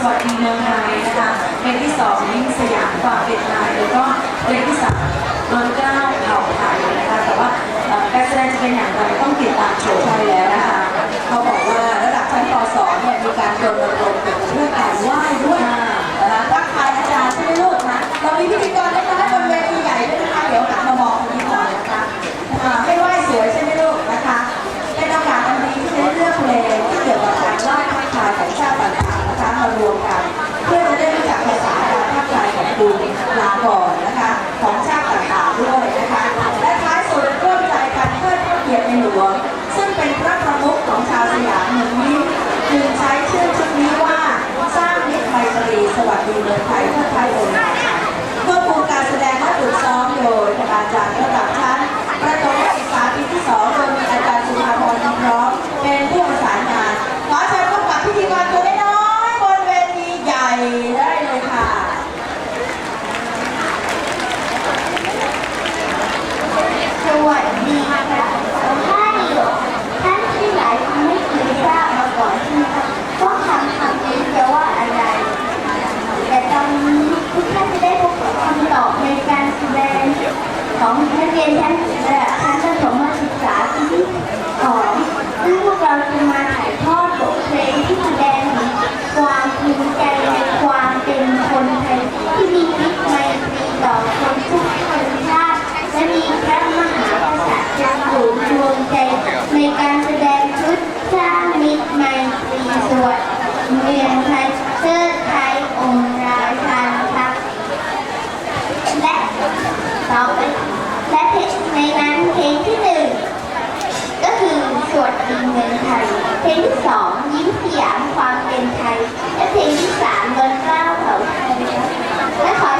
สวัสดีเมืองไทยนะคะเพลงที่สองยิ่งสยามความเป็นไทยแล้วก็เพลงที่สามล้นเก้าเผ่าไทยนะคะแต่ว่าการแสดงจะเป็นอย่างไรต้องติดตามโชมใช่แล้วนะคะเขาบอกว่าระดับชั้นป .2 เนี่ยมีการรณรงค์เกี่ยวกับเรื่องการไหว้ด้วยนะคะทักทายอาจารย์ใช่ไหมลูกนะเรามีพิธีกรเล็กน้อยบนเวทีใหญ่ด้วยนะคะเดี๋ยวหันมามองคนนี้ก่อนนะคะอ่าให้ว้ส รวมกัน เพื่อจะได้รู้จักภาษาการทักทายของคุณลาก่อนนะคะ ของชาติต่างๆด้วยนะคะ และท้ายสุดร่วมใจกันเพื่อพระเกียรติในหลวง ซึ่งเป็นพระประมุขของชาวสยามเมืองนี้จึงใช้ชื่อชุดนี้ว่าสร้างมิตรไมตรีสวัสดีเมืองไทยเพื่อไทยองค์ราชันควบคุมการแสดงและฝึกซ้อมโดยคณาจารย์ระดับชั้น ประถมศึกษาปีที่สองโดยมีอาจารย์สุภาพรอินทร์พร้อมเป็นผู้ประสานงาน ขอเชิญพบกับพิธีกรตัวน้อยๆบนเวทีใหญ่ได้เลยค่ะ สวัสดีครับท่านท่านที่หลายคนไม่เคยทราบมาก่อนใช่ไหมครับว่าคำคำนี้จะว่าอะไร แต่ตอนนี้ทุกท่านจะได้พบกับคำตอบในการแสดงของนักเรียนชั้นระดับชั้นประถมศึกษาปีที่สองซึ่งพวกเราจะมาถ่ายทอดบทเพลงที่แสดงถึงความภูมิใจในความเป็นคนไทยที่มีมิตรไมตรีต่อคนทุกชนชาติ และมีพระมหากษัตริย์เป็นศูนย์รวมใจในการแสดงชุดสร้างมิตรไมตรีสวัสดิ์เมืองไทยเชิดไทยองค์ราชันครับ และต่อไปและเพลงในนั้น เพลงที่หนึ่งก็คือสวดอินเมืองไทย เพลงที่สองยิ้มสยามความเป็นไทย และเพลงที่สามบนเกล้าเผ่าไทยครับและขอ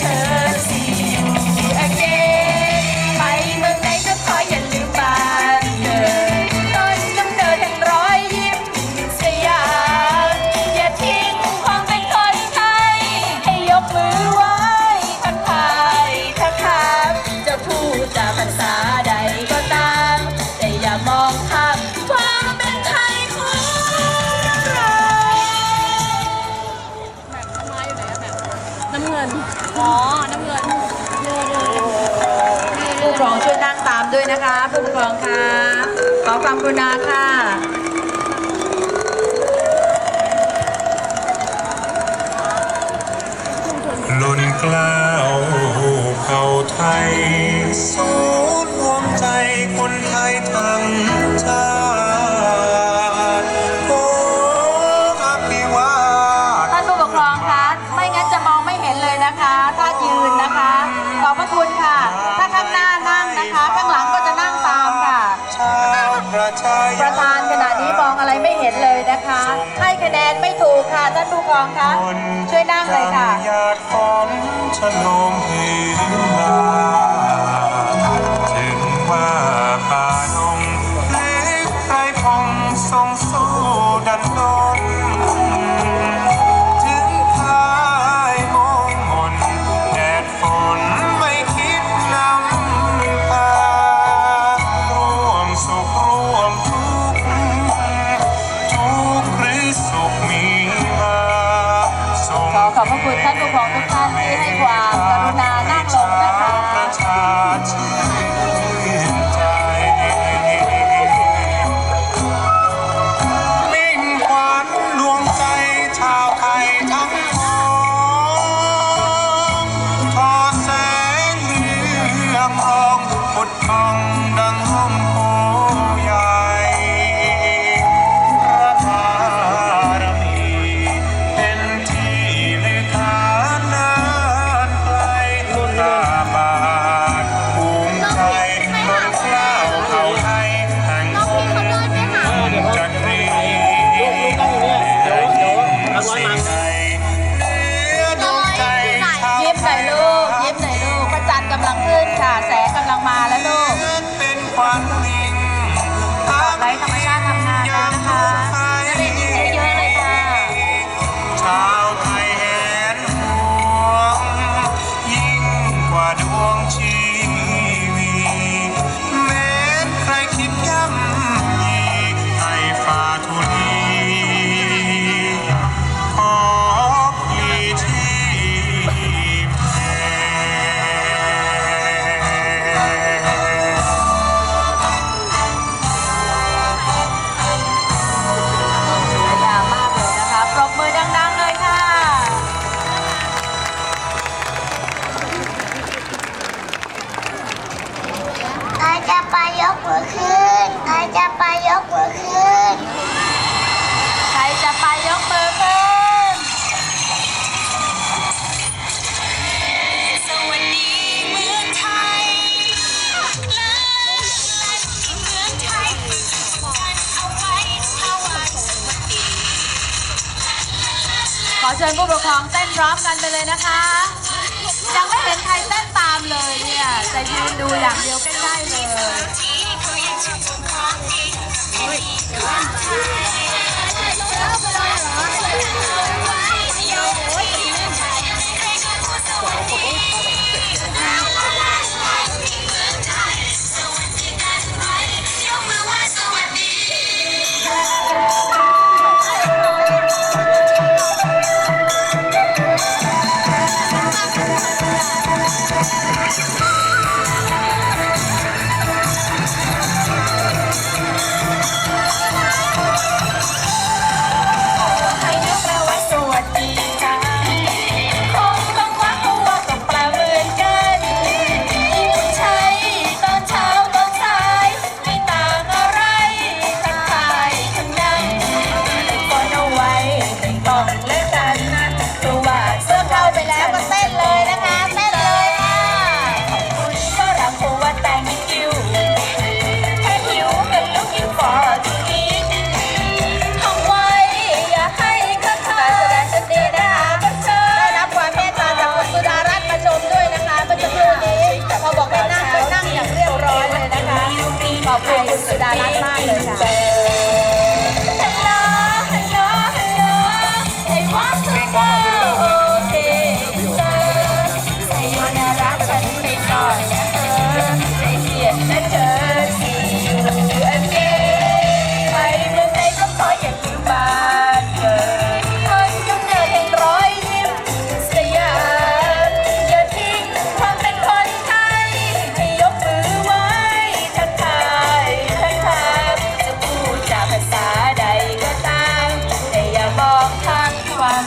her. ผู้ปกครองค่ะ ขอความกรุณาค่ะ ดูอย่างเดียวใกล้ๆเลย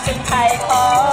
正开怀。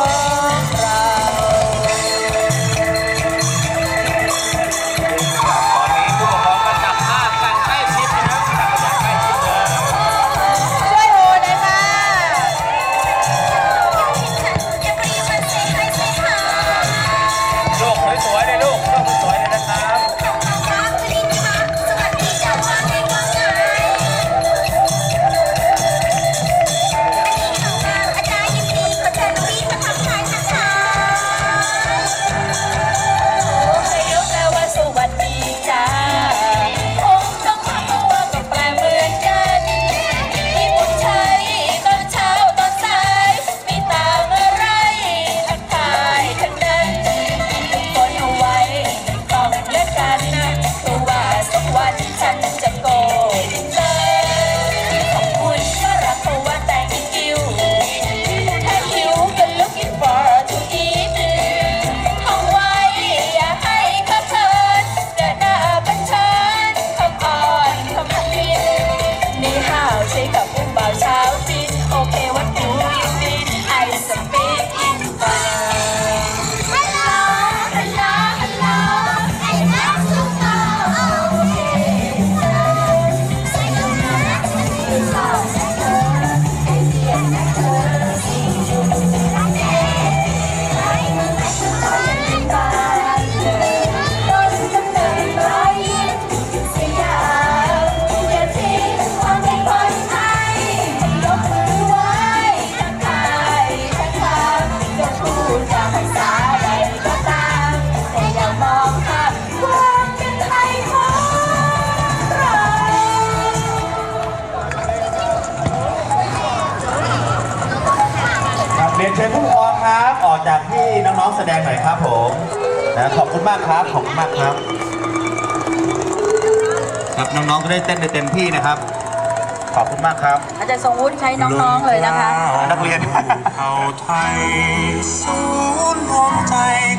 จากที่น้องๆแสดงหน่อยครับผมนะขอบคุณมากครับ ขอบคุณมากครับ ครับน้องๆก็ได้เต้นได้เต็มที่นะครับ ขอบคุณมากครับ อาจารย์ทรงวุฒิใช้น้องๆเลยนะคะ นักเรียน เอาไทยศูนย์รวมใจ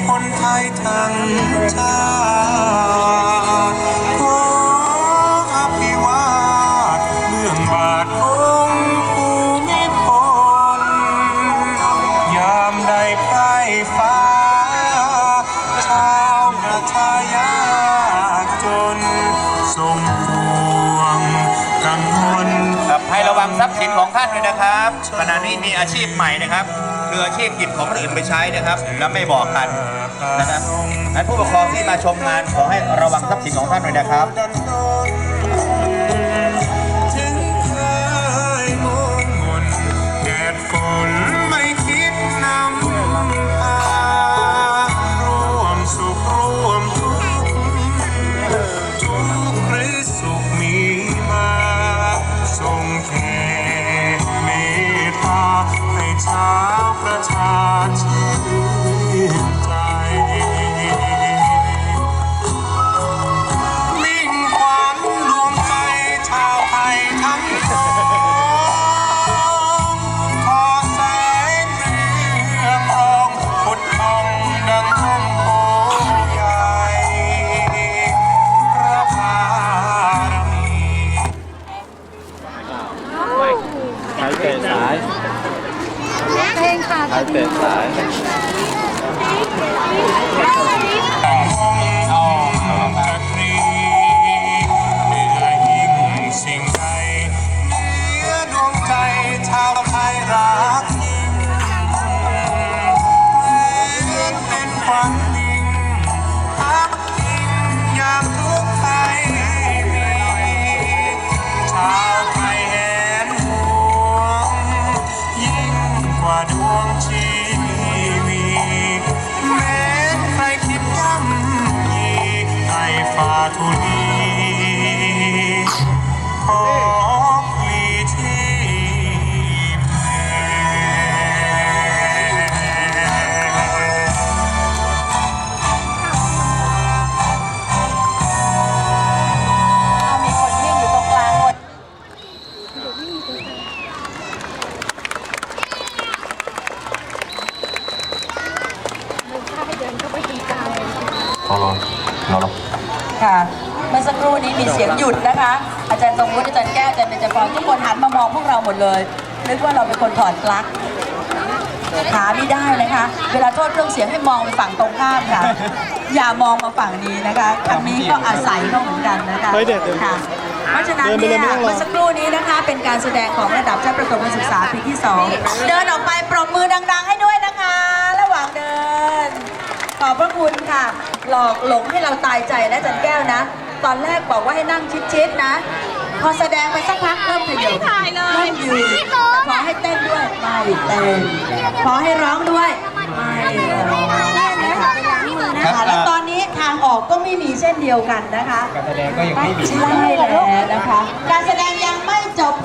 คนไทยทั้งชาติ ฟ้า ชาวประชายากจนทรงห่วงกังวลครับให้ระวังทรัพย์สินของท่านด้วยนะครับขณะนี้มีอาชีพใหม่นะครับคืออาชีพหยิบของคนอื่นไปใช้นะครับ แล้วไม่บอกกันนะครับให้ผู้ปกครองที่มาชมงานขอให้ระวังทรัพย์สินของท่านด้วยนะครับ เราหมดเลยนึกว่าเราเป็นคนถอดปลั๊กหาไม่ได้นะคะ เวลาโทษเครื่องเสียงให้มองไปฝั่งตรงข้ามค่ะ อย่ามองมาฝั่งนี้นะคะทางนี้ก็อาศัยเขาเหมือนกันนะคะเฮ้ยเด็ดเด็ดค่ะเพราะฉะนั้นเดินไปเนี่เลยยไม่ต้องรอเมื่อสักครู่นี้นะคะ เป็นการแสดงของระดับชั้นประถมศึกษาปีที่สองเดินออกไปปรบมือดัง ๆ ให้ด้วยนะคะ ระหว่างเดิน ขอบพระคุณค่ะ หลอกหลงให้เราตายใจนะจันแก้วนะ ตอนแรกบอกว่าให้นั่งชิดๆนะ พอแสดงไปสักพักเริ่มขยับเริ่มยืนแต่ขอให้เต้นด้วยไม่เต้นขอให้ร้องด้วยไม่ร้องนะคะนะคะแล้วตอนนี้ทางออกก็ไม่มีเช่นเดียวกันนะคะการแสดงก็ยังไม่มี ใช่แล้วนะคะ การแสดงยังไม่จบ